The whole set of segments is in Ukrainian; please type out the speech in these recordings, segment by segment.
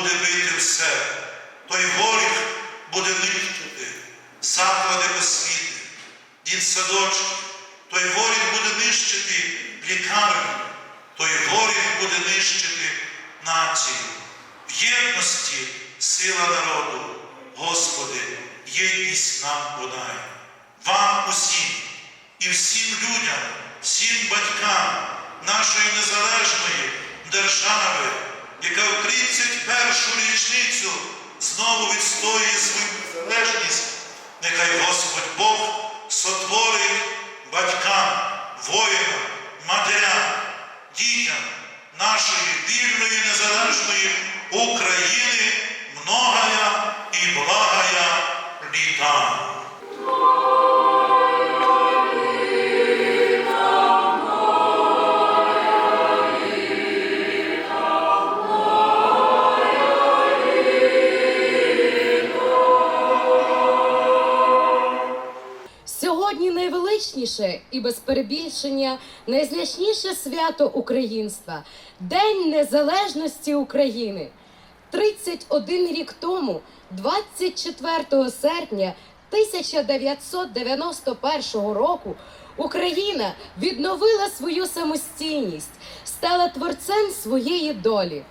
буде бити все, той воріг буде нищити заклади освіти, дітсадочки, той воріг буде нищити лікарні, той воріг буде нищити націю. В єдності сила народу, Господи, єдність нам подай. Вам усім і всім людям, всім батькам нашої незалежної держави, яка в 31-шу річницю знову відстоює свою незалежність, нехай Господь Бог сотворить батькам, воїнам, матерям, дітям нашої вільної незалежної України найвеличніше і без перебільшення найзначніше свято українства День Незалежності України. 31 рік тому, 24 серпня 1991 року, Україна відновила свою самостійність, стала творцем своєї долі.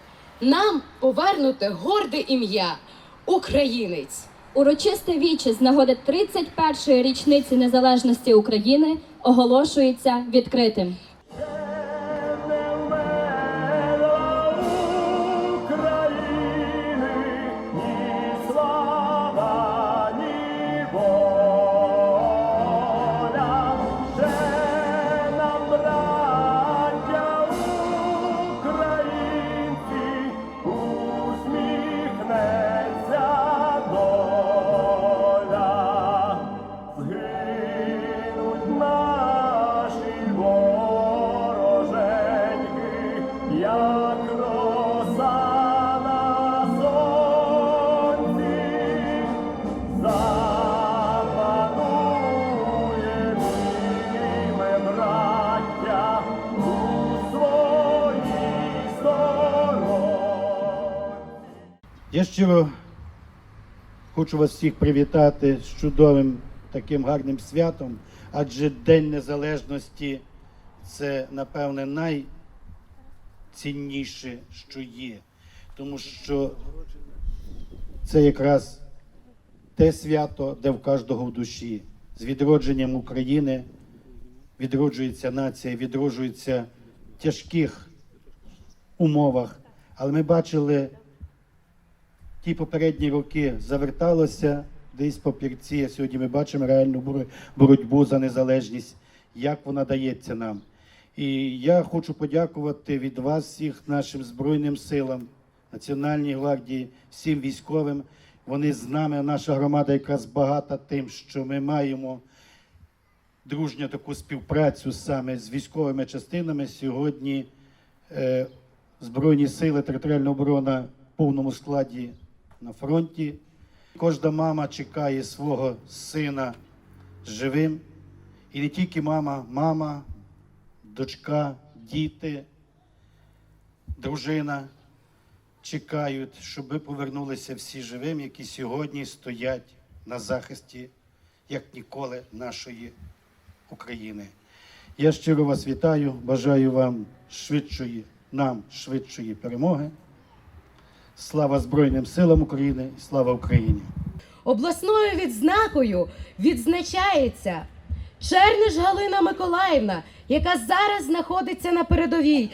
Нам повернуте горде ім'я Українець. Урочисте віче з нагоди 31-ї річниці незалежності України оголошується відкритим. Я щиро хочу вас всіх привітати з чудовим таким гарним святом, адже День Незалежності це, напевне, найцінніше, що є. Тому що це якраз те свято, де в кожного в душі. З відродженням України відроджується нація, відроджується в тяжких умовах. Але ми бачили ті попередні роки заверталося десь папірці. А сьогодні ми бачимо реальну боротьбу за незалежність, як вона дається нам. І я хочу подякувати від вас всіх нашим Збройним силам, Національній гвардії, всім військовим. Вони з нами, наша громада якраз багата тим, що ми маємо дружню таку співпрацю саме з військовими частинами. Сьогодні е, Збройні сили, територіальна оборона в повному складі на фронті. Кожна мама чекає свого сина живим. І не тільки мама, мама, дочка, діти, дружина чекають, щоб ви повернулися всі живим, які сьогодні стоять на захисті, як ніколи, нашої України. Я щиро вас вітаю, бажаю вам швидшої, нам швидшої перемоги. Слава Збройним силам України і слава Україні! Обласною відзнакою відзначається Черниш Галина Миколаївна, яка зараз знаходиться на передовій.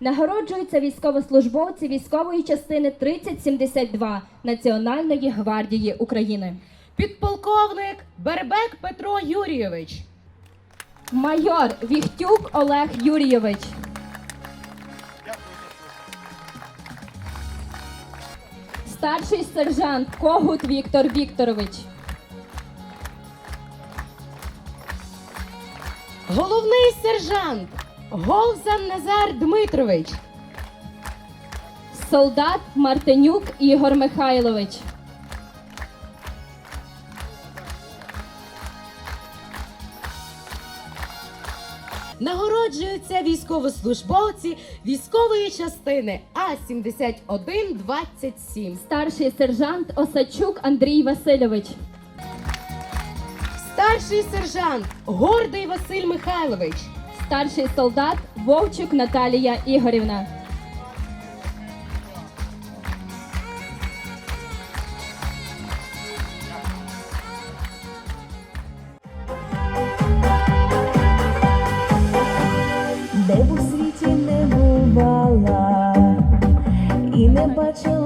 Нагороджуються військовослужбовці військової частини 3072 Національної гвардії України. Підполковник Бербек Петро Юрійович. Майор Віхтюк Олег Юрійович. Старший сержант Когут Віктор Вікторович. Головний сержант Голзан Назар Дмитрович. Солдат Мартинюк Ігор Михайлович. Нагороджуються військовослужбовці військової частини А-7127. Старший сержант Осадчук Андрій Васильович. Старший сержант Гордий Василь Михайлович. Старший солдат Вовчук Наталія Ігорівна.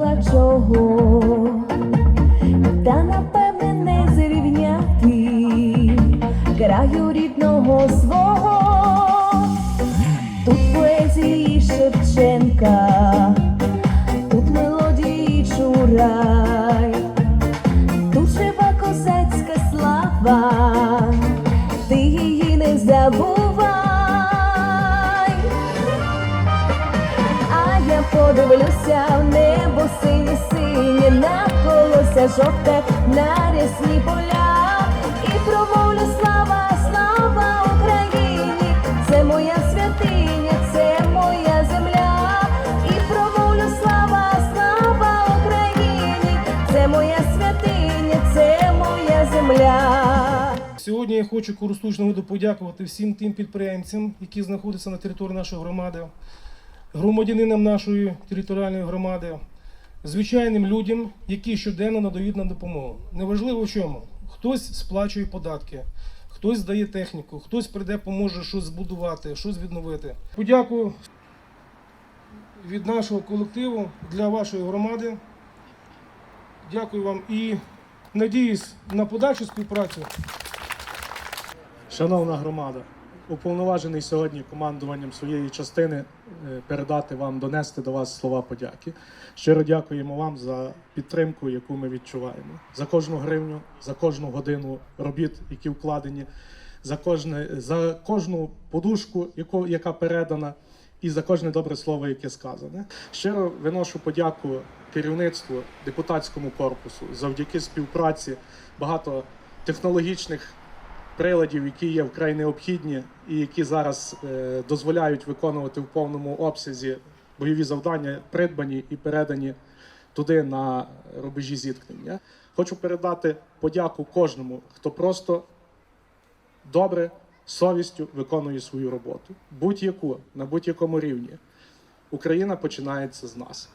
Бачила чого, та напевне не зрівняти краю рідного свого, тут поезії Шевченка, тут мелодії Чурай, тут жива козацька слава, ти її не забувай. Подивлюся в небо синє синє, навколося жовте на рясні поля. І промовлю слава, слава Україні, це моя святиня, це моя земля. І промовлю слава, слава Україні, це моя святиня, це моя земля. Сьогодні я хочу користуючись нагодою подякувати всім тим підприємцям, які знаходяться на території нашої громади, громадянинам нашої територіальної громади, звичайним людям, які щоденно надають нам допомогу. Неважливо в чому. Хтось сплачує податки, хтось здає техніку, хтось прийде, поможе щось збудувати, щось відновити. Подякую від нашого колективу для вашої громади. Дякую вам і надіюсь на подальшу співпрацю. Шановна громада, уповноважений сьогодні командуванням своєї частини е, передати вам, донести до вас слова подяки. Щиро дякуємо вам за підтримку, яку ми відчуваємо, за кожну гривню, за кожну годину робіт, які вкладені, за кожне, за кожну подушку, яку, яка передана, і за кожне добре слово, яке сказане. Щиро виношу подяку керівництву, депутатському корпусу завдяки співпраці багато технологічних приладів, які є вкрай необхідні і які зараз е, дозволяють виконувати в повному обсязі бойові завдання, придбані і передані туди на рубежі зіткнення. Хочу передати подяку кожному, хто просто добре, совістю виконує свою роботу, будь-яку на будь-якому рівні. Україна починається з нас.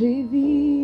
j'ai vu